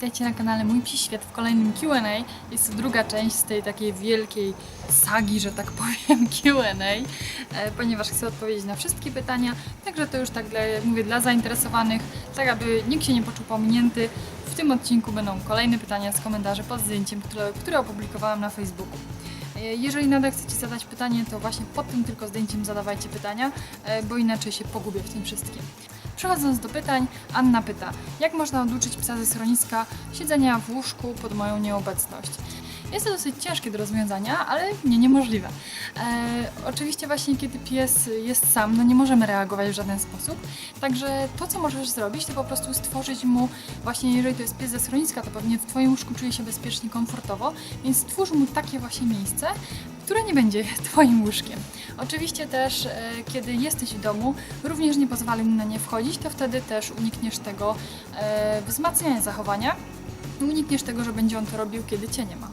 witajcie na kanale Mój Psi Świat w kolejnym Q&A. Jest to druga część z tej takiej wielkiej sagi, że tak powiem, Q&A, e, ponieważ chcę odpowiedzieć na wszystkie pytania, także to już tak dla, mówię, dla zainteresowanych, tak aby nikt się nie poczuł pominięty. W tym odcinku będą kolejne pytania z komentarzy pod zdjęciem, które, które opublikowałam na Facebooku. E, Jeżeli nadal chcecie zadać pytanie, to właśnie pod tym tylko zdjęciem zadawajcie pytania, e, bo inaczej się pogubię w tym wszystkim. Przechodząc do pytań, Anna pyta, jak można oduczyć psa ze schroniska siedzenia w łóżku pod moją nieobecność? Jest to dosyć ciężkie do rozwiązania, ale nie niemożliwe. E, oczywiście właśnie kiedy pies jest sam, no nie możemy reagować w żaden sposób, także to co możesz zrobić, to po prostu stworzyć mu, właśnie jeżeli to jest pies ze schroniska, to pewnie w Twoim łóżku czuje się bezpiecznie, komfortowo, więc stwórz mu takie właśnie miejsce, które nie będzie Twoim łóżkiem. Oczywiście też, e, kiedy jesteś w domu, również nie pozwalaj mu na nie wchodzić, to wtedy też unikniesz tego e, wzmacniania zachowania, unikniesz tego, że będzie on to robił, kiedy Cię nie ma.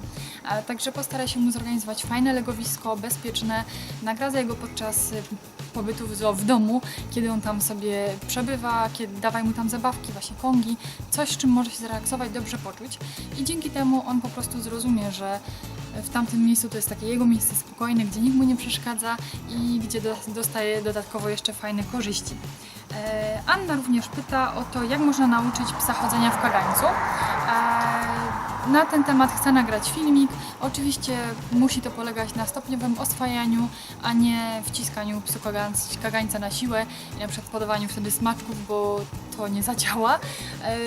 Także postaraj się mu zorganizować fajne legowisko, bezpieczne, nagradzaj go podczas y, pobytu w, domu, kiedy on tam sobie przebywa, kiedy dawaj mu tam zabawki, właśnie kongi, coś, z czym może się zrelaksować, dobrze poczuć i dzięki temu on po prostu zrozumie, że w tamtym miejscu to jest takie jego miejsce spokojne, gdzie nikt mu nie przeszkadza i gdzie do, dostaje dodatkowo jeszcze fajne korzyści. E, Anna również pyta o to, jak można nauczyć psa chodzenia w kagańcu. Na ten temat chcę nagrać filmik. Oczywiście musi to polegać na stopniowym oswajaniu, a nie wciskaniu psu kagańc- kagańca na siłę i na przykład podawaniu wtedy smaczków, bo to nie zadziała. E,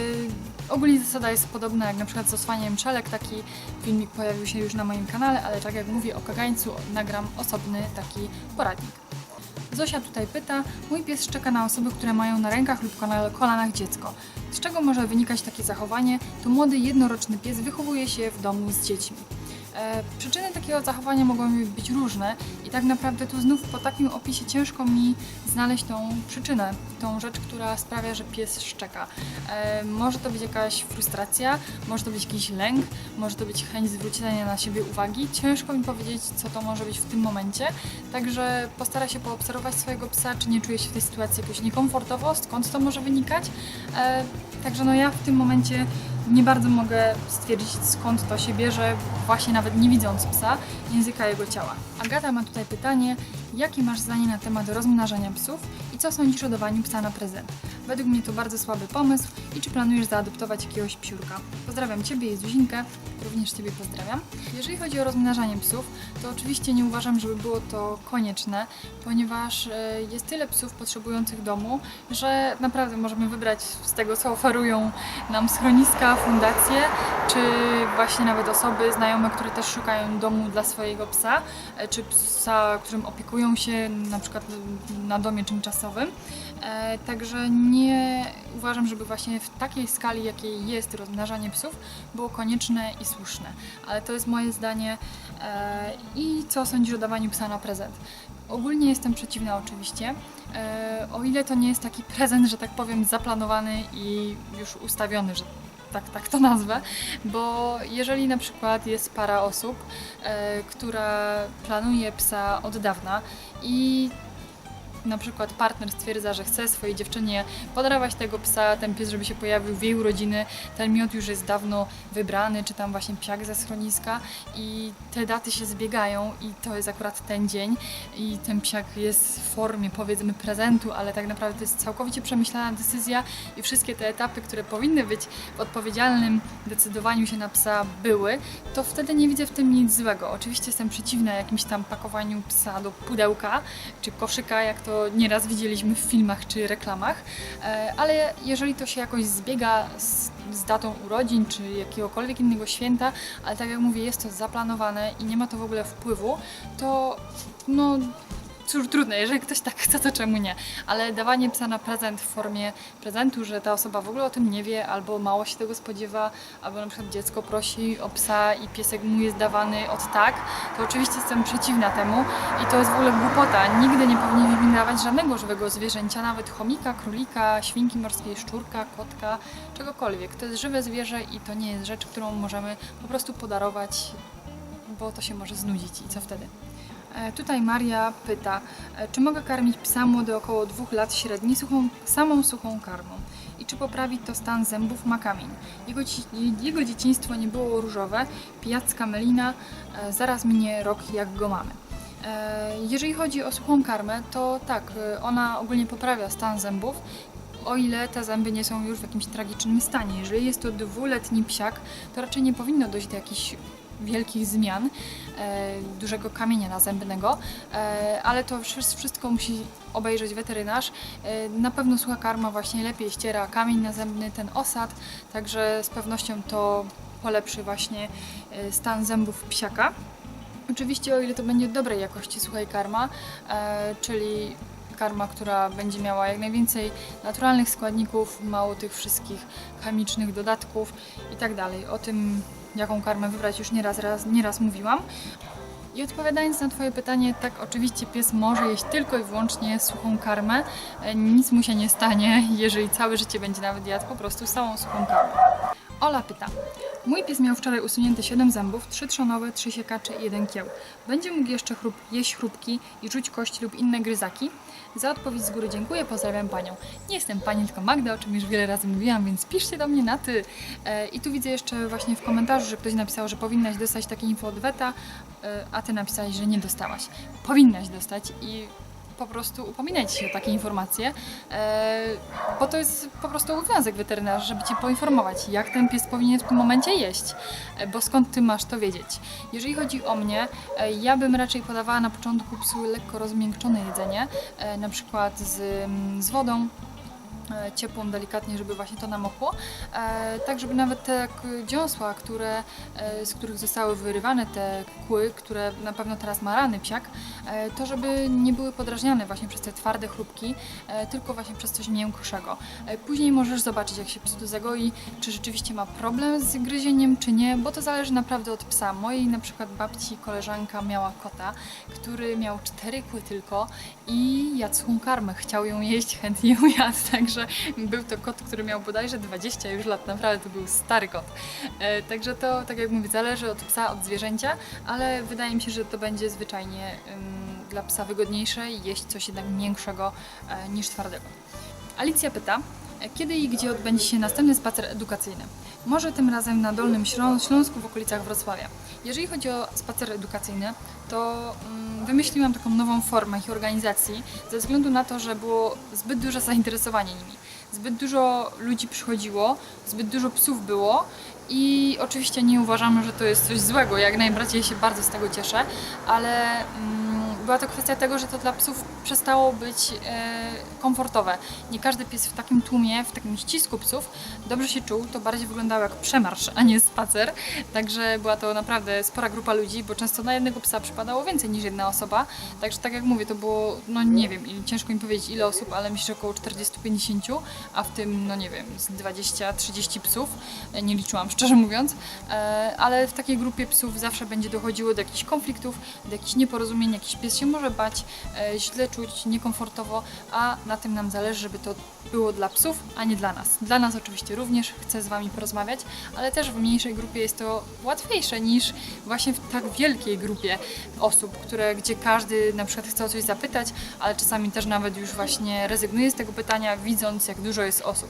Ogólnie zasada jest podobna jak na przykład z oswaniem czelek. Taki filmik pojawił się już na moim kanale, ale tak jak mówię o kagańcu, nagram osobny taki poradnik. Zosia tutaj pyta, mój pies szczeka na osoby, które mają na rękach lub kolanach dziecko. Z czego może wynikać takie zachowanie? To młody jednoroczny pies wychowuje się w domu z dziećmi. E, przyczyny takiego zachowania mogą być różne i tak naprawdę tu znów po takim opisie ciężko mi znaleźć tą przyczynę, tą rzecz, która sprawia, że pies szczeka. E, może to być jakaś frustracja, może to być jakiś lęk, może to być chęć zwrócenia na siebie uwagi. Ciężko mi powiedzieć, co to może być w tym momencie, także postaraj się poobserwować swojego psa, czy nie czuje się w tej sytuacji jakoś niekomfortowo, skąd to może wynikać. E, także no ja w tym momencie nie bardzo mogę stwierdzić, skąd to się bierze, właśnie nawet nie widząc psa, języka jego ciała. Agata ma tutaj pytanie, jakie masz zdanie na temat rozmnażania psów i co sądzisz o dawaniu psa na prezent? Według mnie to bardzo słaby pomysł i czy planujesz zaadoptować jakiegoś psiurka? Pozdrawiam Ciebie i Zuzinkę, również Ciebie pozdrawiam. Jeżeli chodzi o rozmnażanie psów, to oczywiście nie uważam, żeby było to konieczne, ponieważ e, jest tyle psów potrzebujących domu, że naprawdę możemy wybrać z tego, co oferują nam schroniska, fundacje, czy właśnie nawet osoby znajome, które też szukają domu dla swojego psa, e, czy psa, którym opiekują się na przykład na domie tymczasowym. E, Także nie uważam, żeby właśnie w takiej skali, jakiej jest rozmnażanie psów, było konieczne i słuszne. Ale to jest moje zdanie. E, I co sądzisz o dawaniu psa na prezent? Ogólnie jestem przeciwna oczywiście. O ile to nie jest taki prezent, że tak powiem, zaplanowany i już ustawiony, że tak, tak to nazwę, bo jeżeli na przykład jest para osób, e, która planuje psa od dawna i na przykład partner stwierdza, że chce swojej dziewczynie podarować tego psa, ten pies, żeby się pojawił w jej urodziny, ten miód już jest dawno wybrany, czy tam właśnie psiak ze schroniska i te daty się zbiegają i to jest akurat ten dzień i ten psiak jest w formie powiedzmy prezentu, ale tak naprawdę to jest całkowicie przemyślana decyzja i wszystkie te etapy, które powinny być w odpowiedzialnym decydowaniu się na psa były, to wtedy nie widzę w tym nic złego. Oczywiście jestem przeciwna jakimś tam pakowaniu psa do pudełka czy koszyka, jak to nieraz widzieliśmy w filmach czy reklamach, E, ale jeżeli to się jakoś zbiega z, z datą urodzin czy jakiegokolwiek innego święta, ale tak jak mówię, jest to zaplanowane i nie ma to w ogóle wpływu, to no trudne, jeżeli ktoś tak chce, to czemu nie? Ale dawanie psa na prezent w formie prezentu, że ta osoba w ogóle o tym nie wie, albo mało się tego spodziewa, albo na przykład dziecko prosi o psa i piesek mu jest dawany od tak, to oczywiście jestem przeciwna temu i to jest w ogóle głupota. Nigdy nie powinniśmy dawać żadnego żywego zwierzęcia, nawet chomika, królika, świnki morskiej, szczurka, kotka, czegokolwiek. To jest żywe zwierzę i to nie jest rzecz, którą możemy po prostu podarować, bo to się może znudzić i co wtedy? E, Tutaj Maria pyta, e, czy mogę karmić psa młody około dwóch lat średni suchą, samą suchą karmą? I czy poprawi to stan zębów ma kamień? Jego, jego dzieciństwo nie było różowe, pijacka melina, e, zaraz minie rok jak go mamy. Jeżeli chodzi o suchą karmę, to tak, ona ogólnie poprawia stan zębów, o ile te zęby nie są już w jakimś tragicznym stanie. Jeżeli jest to dwuletni psiak, to raczej nie powinno dojść do jakichś wielkich zmian, e, dużego kamienia nazębnego, e, ale to wszy- wszystko musi obejrzeć weterynarz. E, na pewno sucha karma właśnie lepiej ściera kamień nazębny, ten osad, także z pewnością to polepszy właśnie stan zębów psiaka. Oczywiście o ile to będzie dobrej jakości suchej karma, czyli karma, która będzie miała jak najwięcej naturalnych składników, mało tych wszystkich chemicznych dodatków i tak dalej. O tym, jaką karmę wybrać już nieraz, raz, nieraz mówiłam. I odpowiadając na Twoje pytanie, tak, oczywiście pies może jeść tylko i wyłącznie suchą karmę. E, Nic mu się nie stanie, jeżeli całe życie będzie nawet jadł po prostu samą suchą karmę. Ola pyta. Mój pies miał wczoraj usunięte 7 zębów, 3 trzonowe, 3 siekacze i 1 kieł. Będzie mógł jeszcze chrup, jeść chrupki i rzuć kości lub inne gryzaki? Za odpowiedź z góry dziękuję, pozdrawiam Panią. Nie jestem Pani, tylko Magda, o czym już wiele razy mówiłam, więc piszcie do mnie na Ty. E, I tu widzę jeszcze właśnie w komentarzu, że ktoś napisał, że powinnaś dostać takie info od weta, e, a Ty napisałeś, że nie dostałaś. Powinnaś dostać i po prostu upominajcie się o takie informacje, e, bo to jest po prostu obowiązek weterynarza, żeby Cię poinformować, jak ten pies powinien w tym momencie jeść, e, bo skąd Ty masz to wiedzieć. Jeżeli chodzi o mnie, e, ja bym raczej podawała na początku psu lekko rozmiękczone jedzenie, na przykład z, mm, z wodą, ciepłą delikatnie, żeby właśnie to namokło, e, tak żeby nawet te dziąsła, które, e, z których zostały wyrywane te kły, które na pewno teraz ma rany psiak, e, to żeby nie były podrażniane właśnie przez te twarde chrupki, e, tylko właśnie przez coś miększego. E, Później możesz zobaczyć, jak się psu zagoi, czy rzeczywiście ma problem z gryzieniem, czy nie, bo to zależy naprawdę od psa. Mojej na przykład babci koleżanka miała kota, który miał cztery kły tylko i jadł karmę. Chciał ją jeść, chętnie ją jadł, także był to kot, który miał bodajże 20 już lat, naprawdę to był stary kot. E, także to, tak jak mówię, zależy od psa, od zwierzęcia, ale wydaje mi się, że to będzie zwyczajnie dla psa wygodniejsze jeść coś jednak miększego e, niż twardego. Alicja pyta, kiedy i gdzie odbędzie się następny spacer edukacyjny? Może tym razem na Dolnym Ślą- Śląsku w okolicach Wrocławia. Jeżeli chodzi o spacer edukacyjny, to mm, wymyśliłam taką nową formę ich organizacji ze względu na to, że było zbyt duże zainteresowanie nimi. Zbyt dużo ludzi przychodziło, zbyt dużo psów było i oczywiście nie uważamy, że to jest coś złego. Jak najbardziej się bardzo z tego cieszę, ale mm, była to kwestia tego, że to dla psów przestało być e, komfortowe. Nie każdy pies w takim tłumie, w takim ścisku psów dobrze się czuł. To bardziej wyglądało jak przemarsz, a nie spacer. Także była to naprawdę spora grupa ludzi, bo często na jednego psa przypadało więcej niż jedna osoba. Także tak jak mówię, to było, no nie wiem, ciężko mi powiedzieć ile osób, ale myślę, że około 40-50, a w tym, no nie wiem, z 20-30 psów. E, Nie liczyłam, szczerze mówiąc. E, Ale w takiej grupie psów zawsze będzie dochodziło do jakichś konfliktów, do jakichś nieporozumień, jakiś pies się może bać, e, źle czuć, niekomfortowo, a na tym nam zależy, żeby to było dla psów, a nie dla nas. Dla nas oczywiście również chcę z Wami porozmawiać, ale też w mniejszej grupie jest to łatwiejsze niż właśnie w tak wielkiej grupie osób, które, gdzie każdy na przykład chce o coś zapytać, ale czasami też nawet już właśnie rezygnuje z tego pytania, widząc jak dużo jest osób.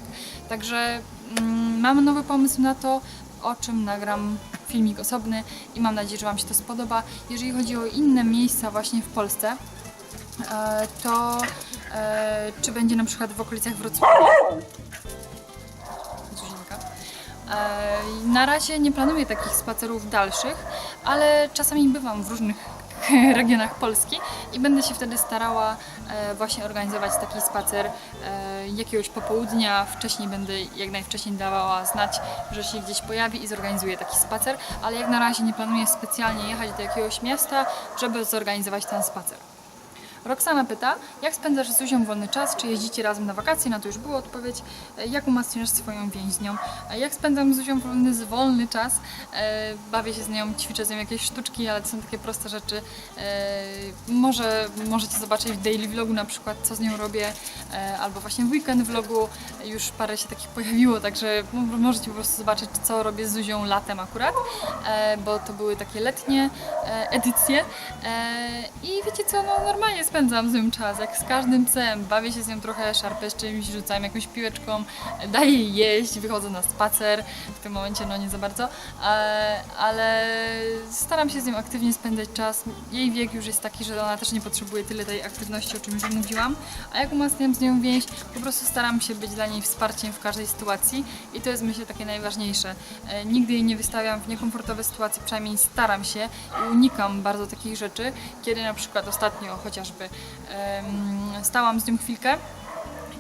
Także mm, nowy pomysł na to, o czym nagram filmik osobny i mam nadzieję, że Wam się to spodoba. Jeżeli chodzi o inne miejsca właśnie w Polsce, e, to e, czy będzie na przykład w okolicach Wrocławia? E, Na razie nie planuję takich spacerów dalszych, ale czasami bywam w różnych regionach Polski i będę się wtedy starała e, właśnie organizować taki spacer e, jakiegoś popołudnia. Wcześniej będę jak najwcześniej dawała znać, że się gdzieś pojawi i zorganizuję taki spacer, ale jak na razie nie planuję specjalnie jechać do jakiegoś miasta, żeby zorganizować ten spacer. Roxana pyta, jak spędzasz z Zuzią wolny czas, czy jeździcie razem na wakacje? Na to już była odpowiedź. E, Jak umacniasz swoją więź z nią? E, Jak spędzam z Zuzią wolny, wolny czas? E, Bawię się z nią, ćwiczę z nią jakieś sztuczki, ale to są takie proste rzeczy. Może możecie zobaczyć w daily vlogu na przykład, co z nią robię, albo właśnie w weekend vlogu już parę się takich pojawiło, także mo- możecie po prostu zobaczyć, co robię z Zuzią latem akurat, bo to były takie letnie edycje. I wiecie co, no normalnie spędzam z nią czas, jak z każdym psem. Bawię się z nią trochę, szarpę z czymś, rzucam jakąś piłeczką, daję jej jeść, wychodzę na spacer. W tym momencie no nie za bardzo, e, ale staram się z nią aktywnie spędzać czas. Jej wiek już jest taki, że ona też nie potrzebuje tyle tej aktywności, o czym już mówiłam. A jak umacniam z nią więź, po prostu staram się być dla niej wsparciem w każdej sytuacji i to jest myślę takie najważniejsze. E, Nigdy jej nie wystawiam w niekomfortowe sytuacje, przynajmniej staram się i unikam bardzo takich rzeczy, kiedy na przykład ostatnio chociażby em, stałam z nią chwilkę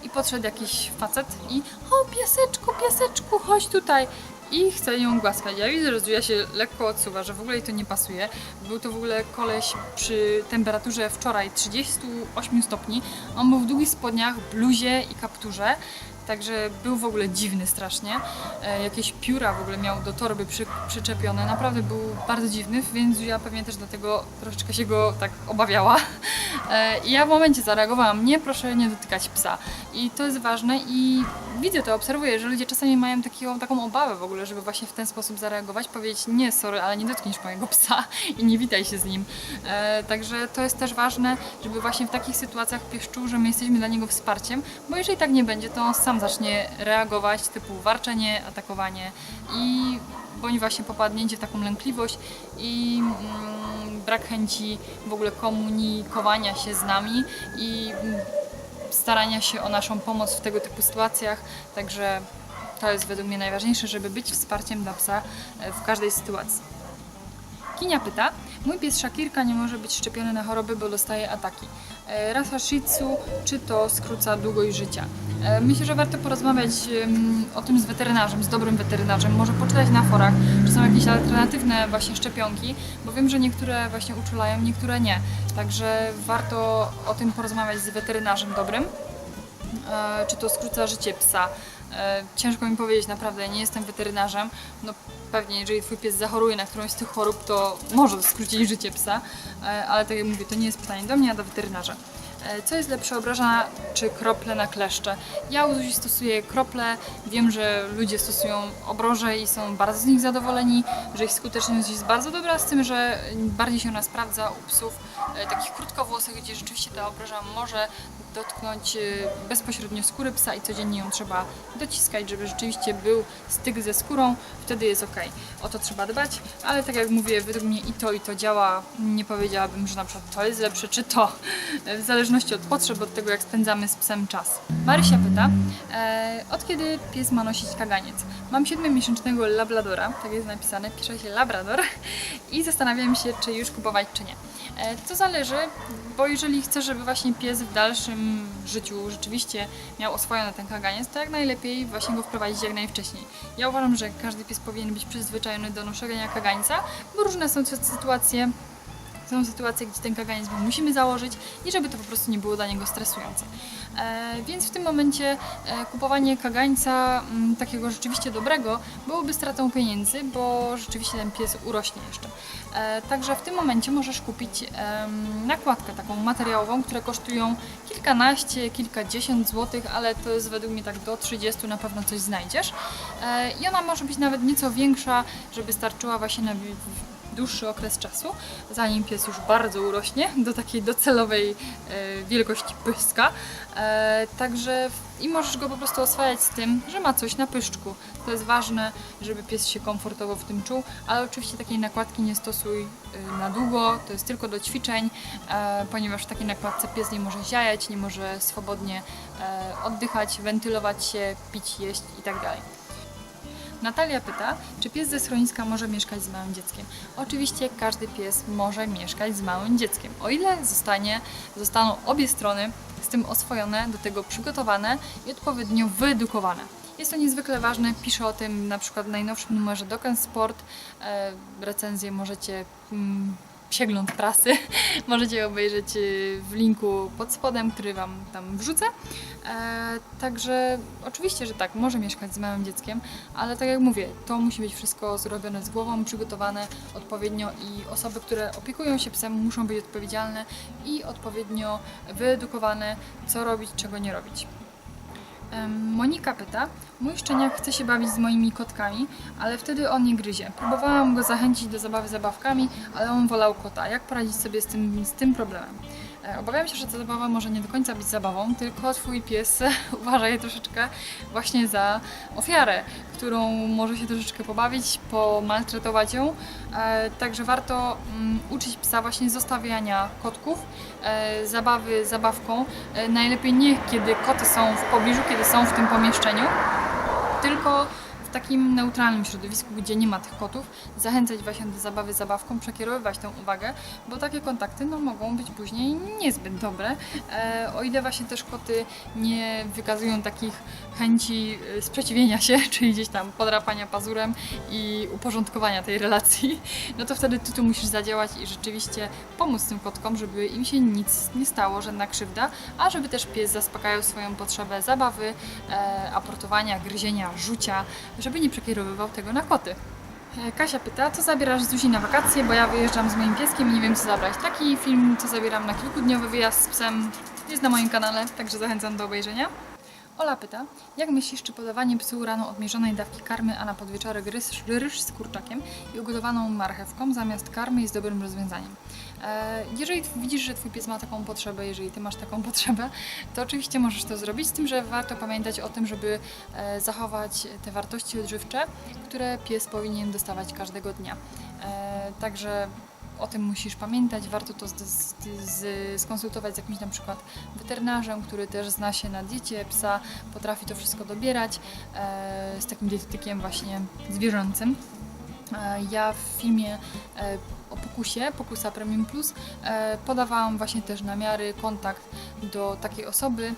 i podszedł jakiś facet i o pieseczku, pieseczku, chodź tutaj. I chce ją głaskać. Ja widzę, że Zuzia się lekko odsuwa, że w ogóle jej to nie pasuje. Był to w ogóle koleś przy temperaturze wczoraj 38 stopni. On był w długich spodniach, bluzie i kapturze. Także był w ogóle dziwny strasznie. E, jakieś pióra w ogóle miał do torby przy, przyczepione. Naprawdę był bardzo dziwny, więc Zuzia pewnie też dlatego troszeczkę się go tak obawiała. E, I ja w momencie zareagowałam, nie proszę nie dotykać psa. I to jest ważne i widzę to, obserwuję, że ludzie czasami mają takiego, taką obawę w ogóle, żeby właśnie w ten sposób zareagować, powiedzieć nie, sorry, ale nie dotkniesz mojego psa i nie witaj się z nim. E, także to jest też ważne, żeby właśnie w takich sytuacjach pies czuł, że my jesteśmy dla niego wsparciem, bo jeżeli tak nie będzie, to on sam zacznie reagować typu warczenie, atakowanie i bądź właśnie popadnięcie w taką lękliwość i mm, brak chęci w ogóle komunikowania się z nami i mm, starania się o naszą pomoc w tego typu sytuacjach. Także to jest według mnie najważniejsze, żeby być wsparciem dla psa w każdej sytuacji. Kinia pyta, mój pies Szakirka nie może być szczepiony na choroby, bo dostaje ataki. E, Rasa Shih Tzu, czy to skróca długość życia? E, Myślę, że warto porozmawiać o tym z weterynarzem, z dobrym weterynarzem, może poczytać na forach, czy są jakieś alternatywne właśnie szczepionki, bo wiem, że niektóre właśnie uczulają, niektóre nie. Także warto o tym porozmawiać z weterynarzem dobrym e, czy to skróca życie psa. Ciężko mi powiedzieć, naprawdę, nie jestem weterynarzem. No pewnie, jeżeli twój pies zachoruje na którąś z tych chorób, to może skrócić życie psa, e, ale tak jak mówię, to nie jest pytanie do mnie, a do weterynarza. E, Co jest lepsze, obraża czy krople na kleszcze? Ja u Zuzi stosuję krople, wiem, że ludzie stosują obroże i są bardzo z nich zadowoleni, że ich skuteczność jest bardzo dobra, z tym, że bardziej się ona sprawdza u psów e, takich krótkowłosych, gdzie rzeczywiście ta obroża może dotknąć e, bezpośrednio skóry psa i codziennie ją trzeba dociskać, żeby rzeczywiście był styk ze skórą, wtedy jest ok. O to trzeba dbać, ale tak jak mówię, według mnie i to, i to działa. Nie powiedziałabym, że na przykład to jest lepsze, czy to, w zależności od potrzeb, od tego jak spędzamy z psem czas. Marysia pyta, e, od kiedy pies ma nosić kaganiec? Mam 7-miesięcznego labradora, tak jest napisane, pisze się labrador i zastanawiam się, czy już kupować, czy nie. E, To zależy, bo jeżeli chcę, żeby właśnie pies w dalszym życiu rzeczywiście miał oswojony ten kaganiec, to jak najlepiej właśnie go wprowadzić jak najwcześniej. Ja uważam, że każdy pies powinien być przyzwyczajony do noszenia kagańca, bo różne są sytuacje, są sytuacje, gdzie ten kaganiec my musimy założyć i żeby to po prostu nie było dla niego stresujące. E, więc w tym momencie e, kupowanie kagańca m, takiego rzeczywiście dobrego byłoby stratą pieniędzy, bo rzeczywiście ten pies urośnie jeszcze. E, także w tym momencie możesz kupić nakładkę taką materiałową, które kosztują kilkanaście, kilkadziesiąt złotych, ale to jest według mnie tak do 30 na pewno coś znajdziesz. I ona może być nawet nieco większa, żeby starczyła właśnie na dłuższy okres czasu, zanim pies już bardzo urośnie do takiej docelowej e, wielkości pyska. E, także i możesz go po prostu oswajać z tym, że ma coś na pyszczku. To jest ważne, żeby pies się komfortowo w tym czuł, ale oczywiście takiej nakładki nie stosuj e, na długo, to jest tylko do ćwiczeń, ponieważ w takiej nakładce pies nie może ziajać, nie może swobodnie oddychać, wentylować się, pić, jeść itd. Natalia pyta, czy pies ze schroniska może mieszkać z małym dzieckiem? Oczywiście każdy pies może mieszkać z małym dzieckiem, o ile zostanie, zostaną obie strony z tym oswojone, do tego przygotowane i odpowiednio wyedukowane. Jest to niezwykle ważne, piszę o tym na przykład w najnowszym numerze Doken Sport. E, recenzję możecie mm, przegląd prasy możecie obejrzeć y, w linku pod spodem, który Wam tam wrzucę. E, także oczywiście, że tak, może mieszkać z małym dzieckiem, ale tak jak mówię, to musi być wszystko zrobione z głową, przygotowane odpowiednio i osoby, które opiekują się psem muszą być odpowiedzialne i odpowiednio wyedukowane, co robić, czego nie robić. Monika pyta, mój szczeniak chce się bawić z moimi kotkami, ale wtedy on nie gryzie. Próbowałam go zachęcić do zabawy zabawkami, ale on wolał kota. Jak poradzić sobie z tym, z tym problemem? E, Obawiam się, że ta zabawa może nie do końca być zabawą, tylko twój pies uważa je troszeczkę właśnie za ofiarę, którą może się troszeczkę pobawić, pomaltretować ją. E, Także warto mm, uczyć psa właśnie zostawiania kotków, e, zabawy zabawką. Najlepiej nie kiedy koty są w pobliżu, kiedy są w tym pomieszczeniu, tylko takim neutralnym środowisku, gdzie nie ma tych kotów, zachęcać właśnie do zabawy zabawką, przekierowywać tę uwagę, bo takie kontakty no, mogą być później niezbyt dobre. E, o ile właśnie też koty nie wykazują takich chęci e, sprzeciwienia się, czyli gdzieś tam podrapania pazurem i uporządkowania tej relacji, no to wtedy ty tu musisz zadziałać i rzeczywiście pomóc tym kotkom, żeby im się nic nie stało, żadna krzywda, a żeby też pies zaspokajał swoją potrzebę zabawy, e, aportowania, gryzienia, rzucia, żeby nie przekierowywał tego na koty. E, Kasia pyta, co zabierasz Zuzi na wakacje, bo ja wyjeżdżam z moim pieskiem i nie wiem co zabrać. Taki film, co zabieram na kilkudniowy wyjazd z psem, jest na moim kanale, także zachęcam do obejrzenia. Ola pyta, jak myślisz, czy podawanie psu rano odmierzonej dawki karmy, a na podwieczorek ryż, ryż z kurczakiem i ugotowaną marchewką zamiast karmy jest dobrym rozwiązaniem? E, Jeżeli widzisz, że Twój pies ma taką potrzebę, jeżeli Ty masz taką potrzebę, to oczywiście możesz to zrobić, z tym, że warto pamiętać o tym, żeby e, zachować te wartości odżywcze, które pies powinien dostawać każdego dnia. E, Także o tym musisz pamiętać, warto to z, z, z, skonsultować z jakimś na przykład weterynarzem, który też zna się na diecie psa, potrafi to wszystko dobierać, z takim dietetykiem właśnie zwierzęcym. E, Ja w filmie e, o pokusie, pokusa Premium Plus, e, podawałam właśnie też namiary, kontakt do takiej osoby,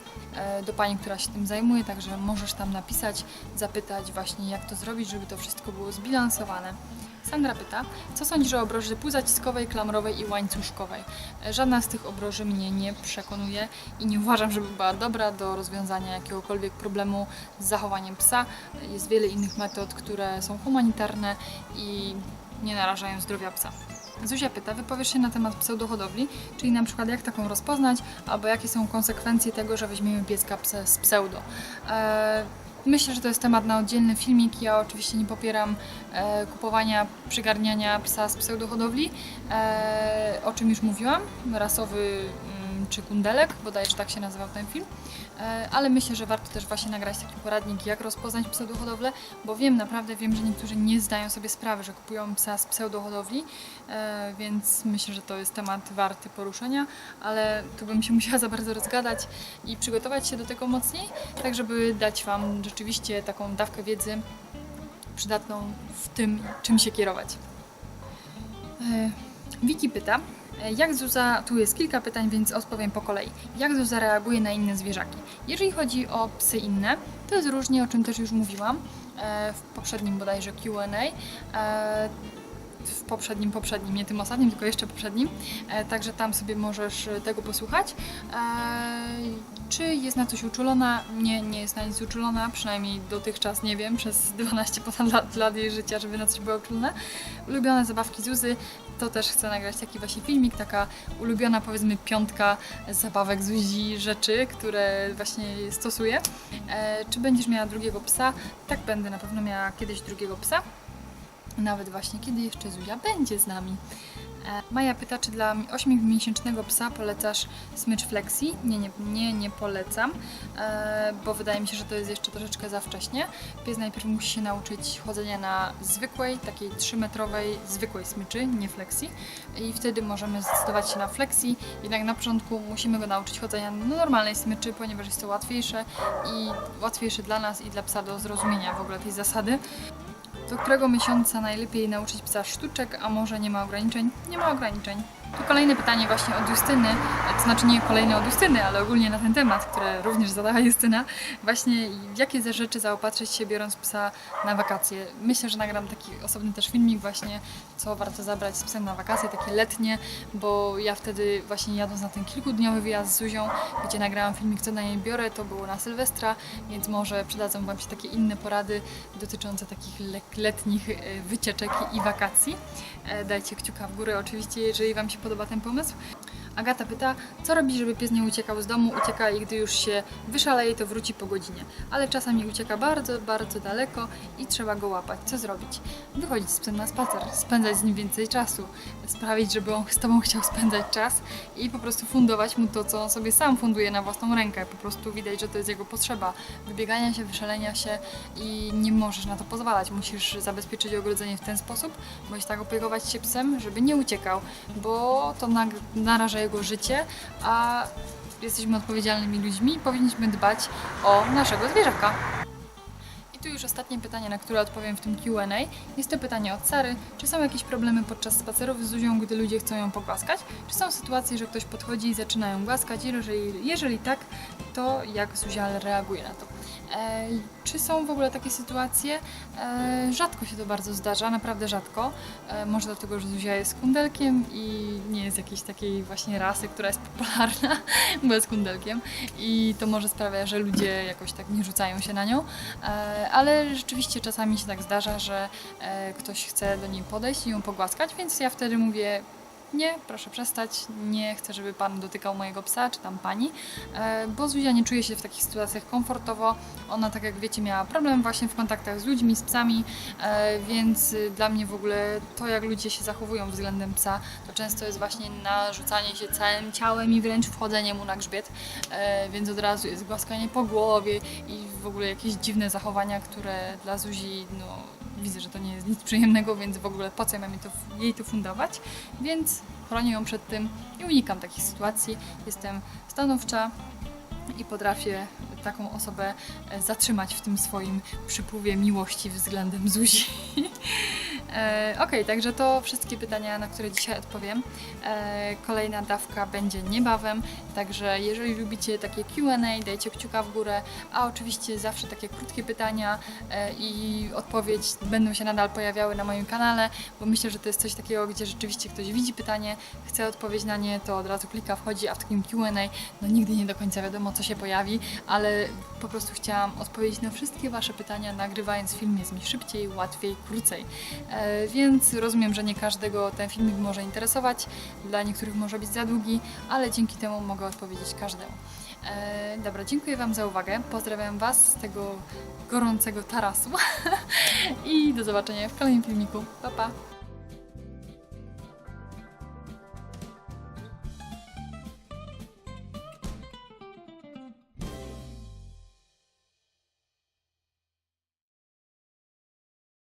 do pani, która się tym zajmuje, także możesz tam napisać, zapytać właśnie jak to zrobić, żeby to wszystko było zbilansowane. Sandra pyta, co sądzisz o obroży półzaciskowej, klamrowej i łańcuszkowej? Żadna z tych obroży mnie nie przekonuje i nie uważam, żeby była dobra do rozwiązania jakiegokolwiek problemu z zachowaniem psa. Jest wiele innych metod, które są humanitarne i nie narażają zdrowia psa. Zuzia pyta, wypowiesz się na temat pseudohodowli, czyli na przykład jak taką rozpoznać, albo jakie są konsekwencje tego, że weźmiemy pieska z pseudo. E, Myślę, że to jest temat na oddzielny filmik. Ja oczywiście nie popieram e, kupowania, przygarniania psa z pseudohodowli, e, o czym już mówiłam. Rasowy czy kundelek, bodajże tak się nazywał ten film. E, ale myślę, że warto też właśnie nagrać taki poradnik, jak rozpoznać pseudohodowlę, bo wiem, naprawdę wiem, że niektórzy nie zdają sobie sprawy, że kupują psa z pseudohodowli, e, więc myślę, że to jest temat warty poruszenia, ale tu bym się musiała za bardzo rozgadać i przygotować się do tego mocniej, tak żeby dać Wam rzeczywiście taką dawkę wiedzy przydatną w tym, czym się kierować. E, Wiki pyta, jak Zuza, tu jest kilka pytań, więc odpowiem po kolei. Jak Zuza reaguje na inne zwierzaki? Jeżeli chodzi o psy inne, to jest różnie, o czym też już mówiłam e, w poprzednim bodajże Q&A. E, w poprzednim, poprzednim, nie tym ostatnim, tylko jeszcze poprzednim. E, także tam sobie możesz e, tego posłuchać. E, czy jest na coś uczulona? Nie, nie jest na nic uczulona, przynajmniej dotychczas nie wiem, przez 12 ponad lat, lat jej życia, żeby na coś była uczulona. Ulubione zabawki Zuzy, to też chcę nagrać taki właśnie filmik, taka ulubiona powiedzmy piątka zabawek Zuzi, rzeczy, które właśnie stosuję. E, czy będziesz miała drugiego psa? Tak, będę na pewno miała kiedyś drugiego psa. Nawet właśnie kiedy jeszcze Zuzia będzie z nami. E, Maja pyta, czy dla 8-miesięcznego psa polecasz smycz flexi? Nie, nie, nie, nie polecam, e, bo wydaje mi się, że to jest jeszcze troszeczkę za wcześnie. Pies najpierw musi się nauczyć chodzenia na zwykłej, takiej 3-metrowej, zwykłej smyczy, nie flexi i wtedy możemy zdecydować się na flexi. Jednak na początku musimy go nauczyć chodzenia na normalnej smyczy, ponieważ jest to łatwiejsze i łatwiejsze dla nas i dla psa do zrozumienia w ogóle tej zasady. Do którego miesiąca najlepiej nauczyć psa sztuczek, a może nie ma ograniczeń? Nie ma ograniczeń. Tu kolejne pytanie właśnie od Justyny, to znaczy nie kolejne od Justyny, ale ogólnie na ten temat, które również zadała Justyna. Właśnie w jakie ze rzeczy zaopatrzyć się biorąc psa na wakacje. Myślę, że nagram taki osobny też filmik właśnie, co warto zabrać z psem na wakacje, takie letnie, bo ja wtedy właśnie jadąc na ten kilkudniowy wyjazd z Zuzią, gdzie nagrałam filmik, co na niej biorę, to było na Sylwestra, więc może przydadzą Wam się takie inne porady dotyczące takich le- letnich e, wycieczek i wakacji. E, Dajcie kciuka w górę oczywiście, jeżeli Wam się podoba ten pomysł. Agata pyta, co robić, żeby pies nie uciekał z domu? Ucieka i gdy już się wyszaleje, to wróci po godzinie. Ale czasami ucieka bardzo, bardzo daleko i trzeba go łapać. Co zrobić? Wychodzić z psem na spacer, spędzać z nim więcej czasu, sprawić, żeby on z Tobą chciał spędzać czas i po prostu fundować mu to, co on sobie sam funduje na własną rękę. Po prostu widać, że to jest jego potrzeba wybiegania się, wyszalenia się i nie możesz na to pozwalać. Musisz zabezpieczyć ogrodzenie w ten sposób, bądź tak opiekować się psem, żeby nie uciekał, bo to naraża jego życie, a jesteśmy odpowiedzialnymi ludźmi i powinniśmy dbać o naszego zwierzaka. I tu już ostatnie pytanie, na które odpowiem w tym Q&A. Jest to pytanie od Sary. Czy są jakieś problemy podczas spacerów z Zuzią, gdy ludzie chcą ją pogłaskać? Czy są sytuacje, że ktoś podchodzi i zaczyna ją głaskać? Jeżeli, jeżeli tak, to jak Zuzia reaguje na to? E, czy są w ogóle takie sytuacje? E, rzadko się to bardzo zdarza, naprawdę rzadko. E, może dlatego, że Zuzia jest kundelkiem i nie jest jakiejś takiej właśnie rasy, która jest popularna, bo jest kundelkiem i to może sprawia, że ludzie jakoś tak nie rzucają się na nią, ale rzeczywiście czasami się tak zdarza, że ktoś chce do niej podejść i ją pogłaskać, więc ja wtedy mówię nie, proszę przestać, nie chcę, żeby pan dotykał mojego psa, czy tam pani, e, bo Zuzia nie czuje się w takich sytuacjach komfortowo. Ona, tak jak wiecie, miała problem właśnie w kontaktach z ludźmi, z psami, e, więc y, dla mnie w ogóle to, jak ludzie się zachowują względem psa, to często jest właśnie narzucanie się całym ciałem i wręcz wchodzenie mu na grzbiet, e, więc od razu jest głaskanie po głowie i w ogóle jakieś dziwne zachowania, które dla Zuzi, no widzę, że to nie jest nic przyjemnego, więc w ogóle po co ja mam jej to, jej to fundować, więc chronię ją przed tym i unikam takich sytuacji. Jestem stanowcza i potrafię taką osobę e, zatrzymać w tym swoim przypływie miłości względem Zuzi. E, Okej, także to wszystkie pytania, na które dzisiaj odpowiem. E, kolejna dawka będzie niebawem, także jeżeli lubicie takie Q&A, dajcie kciuka w górę, a oczywiście zawsze takie krótkie pytania e, i odpowiedź będą się nadal pojawiały na moim kanale, bo myślę, że to jest coś takiego, gdzie rzeczywiście ktoś widzi pytanie, chce odpowiedź na nie, to od razu klika, wchodzi, a w takim Q&A no nigdy nie do końca wiadomo, co się pojawi, po prostu chciałam odpowiedzieć na wszystkie Wasze pytania, nagrywając film jest mi szybciej, łatwiej, krócej. E, więc rozumiem, że nie każdego ten filmik może interesować, dla niektórych może być za długi, ale dzięki temu mogę odpowiedzieć każdemu. E, dobra, dziękuję Wam za uwagę. Pozdrawiam Was z tego gorącego tarasu i do zobaczenia w kolejnym filmiku. Pa, pa!